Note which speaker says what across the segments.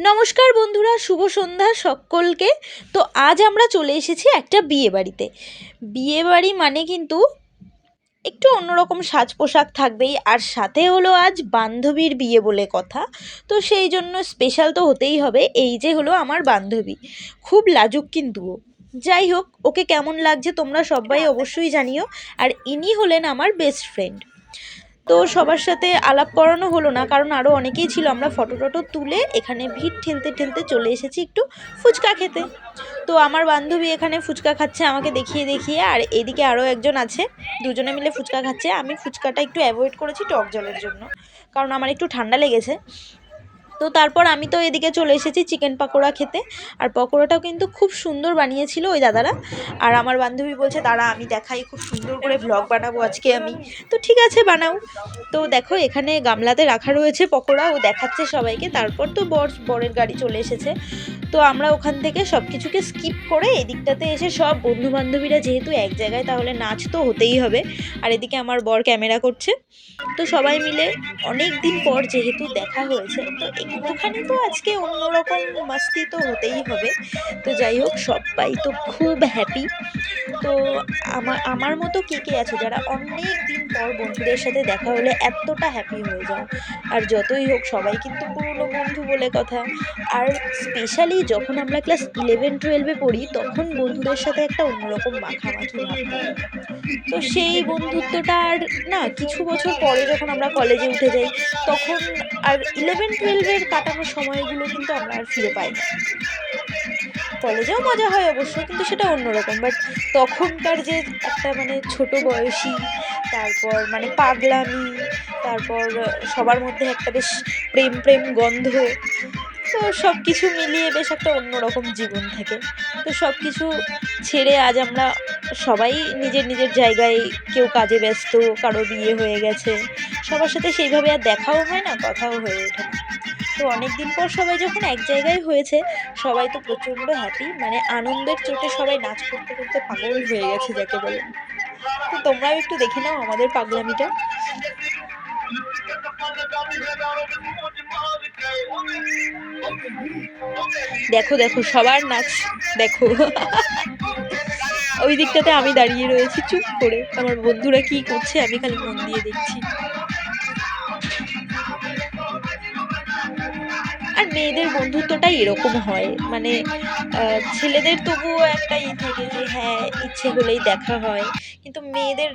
Speaker 1: নমস্কার বন্ধুরা শুভ সন্ধ্যা সকলকে। তো আজ আমরা চলে এসেছি একটা বিয়ে বাড়িতে। বিয়ে বাড়ি মানে কিন্তু একটু অন্যরকম সাজ পোশাক থাকবেই আর সাথে হলো আজ বান্ধবীর বিয়ে বলে কথা। তো সেই জন্য স্পেশাল তো হতেই হবে এই যে হলো আমার বান্ধবী। খুব লাজুক কিন্তু ও। যাই হোক ওকে কেমন লাগছে তোমরা সবাই অবশ্যই জানিও আর ইনি হলেন আমার বেস্ট ফ্রেন্ড তো সবার সাথে আলাপ করানো হলো না, কারণ আরও অনেকেই ছিল। আমরা ফটো টটো তুলে এখানে ভিড় ঠেলতে ঠেলতে চলে এসেছি একটু ফুচকা খেতে। তো আমার বান্ধবী এখানে ফুচকা খাচ্ছে, আমাকে দেখিয়ে দেখিয়ে। আর এদিকে আরও একজন আছে, দুজনে মিলে ফুচকা খাচ্ছে। আমি ফুচকাটা একটু অ্যাভয়েড করেছি টক জলের জন্য, কারণ আমার একটু ঠান্ডা লেগেছে। তো তারপর আমি তো এদিকে চলে এসেছি চিকেন পাকোড়া খেতে। আর পকোড়াটাও কিন্তু খুব সুন্দর বানিয়েছিল ওই দাদারা। আর আমার বান্ধবী বলছে, দাঁড়া, আমি দেখাই, খুব সুন্দর করে ব্লগ বানাবো আজকে আমি। তো ঠিক আছে, বানাও। তো দেখো, এখানে গামলাতে রাখা রয়েছে পকোড়া, ও দেখাচ্ছে সবাইকে। তারপর তো বর, বরের গাড়ি চলে এসেছে। তো আমরা ওখান থেকে সব কিছুকে স্কিপ করে এদিকটাতে এসে সব বন্ধু বান্ধবীরা যেহেতু এক জায়গায়, তাহলে নাচ তো হতেই হবে। আর এদিকে আমার বর ক্যামেরা করছে। তো সবাই মিলে অনেক দিন পর যেহেতু দেখা হয়েছে, তো একটুখানি তো আজকে অন্যরকম মাস্তি তো হতেই হবে। তো যাই হোক, সবাই তো খুব হ্যাপি তো আমার আমার মতো কে কে আছে? যারা অনেক দিন পর বন্ধুদের সাথে দেখা হলে এতটা হ্যাপি হয়ে যায় আর যতই হোক, সবাই কিন্তু পুরনো বন্ধু বলে কথা। আর স্পেশালি যখন আমরা ক্লাস ইলেভেন টুয়েলভে পড়ি, তখন বন্ধুদের সাথে একটা অন্যরকম মাখামাখি ভাব তো সেই বন্ধুত্বটা আর না, কিছু বছর পরে যখন আমরা কলেজে উঠে যাই, তখন আর ইলেভেন টুয়েলভের কাটানো সময়গুলো কিন্তু আমরা আর ফিরে পাই না। কলেজেও মজা হয় অবশ্যই কিন্তু সেটা অন্যরকম। বাট তখনকার যে একটা মানে ছোট বয়সী, তারপর মানে পাগলামি, তারপর সবার মধ্যে একটা বেশ প্রেম প্রেম গন্ধ তো সব কিছু মিলিয়ে বেশ একটা অন্যরকম জীবন থাকে। তো সব কিছু ছেড়ে আজ আমরা সবাই নিজের নিজের জায়গায় কেউ কাজে ব্যস্ত, কারও বিয়ে হয়ে গেছে, সবার সাথে সেইভাবে আর দেখাও হয় না, কথাও হয়ে ওঠে না। তো অনেক দিন পর সবাই যখন এক জায়গায় হয়েছে, সবাই তো প্রচণ্ড হ্যাপি মানে আনন্দের চোটে সবাই নাচ করতে করতে পাগল হয়ে গেছে যাকে বলে। তো তোমরাও একটু দেখে নাও আমাদের পাগলামিটা। দেখো দেখো, সবার নাচ, দেখো। ওই দিকটাতে আমি দাঁড়িয়ে রয়েছি, চুপ করে। আমার বন্ধুরা কি করছে, আমি খালি মন দিয়ে দেখছি। আর মেয়েদের বন্ধুত্বটাই এরকম হয়। মানে ছেলেদের তবুও একটা ই থাকে যে হ্যাঁ ইচ্ছে হলেই দেখা হয়। কিন্তু মেয়েদের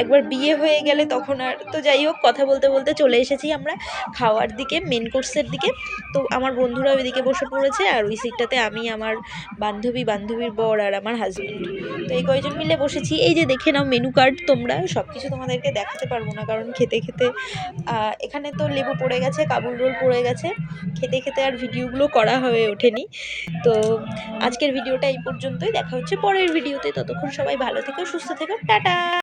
Speaker 1: একবার বিয়ে হয়ে গেলে তখন আর, তো যাই হোক, কথা বলতে বলতে চলে এসেছি আমরা খাওয়ার দিকে মেন কোর্সের দিকে। তো আমার বন্ধুরা ওইদিকে বসে পড়েছে আর ওই সিটটাতে আমি, আমার বান্ধবী, বান্ধবীর বর আর আমার হাজব্যান্ড তো এই কয়জন মিলে বসেছি। এই যে দেখে নাও মেনু কার্ড তোমরা সব কিছু তোমাদেরকে দেখাতে পারব না, কারণ খেতে খেতে এখানে তো লেবু পড়ে গেছে, কাবুল রোল পড়ে গেছে। খেতে খেতে আর ভিডিওগুলো করা হয়ে ওঠেনি। তো আজকের ভিডিওটা এই পর্যন্তই। দেখা হচ্ছে পরের ভিডিওতে। ততক্ষণ সবাই ভালো থেকো, সুস্থ থেকো। টাটা!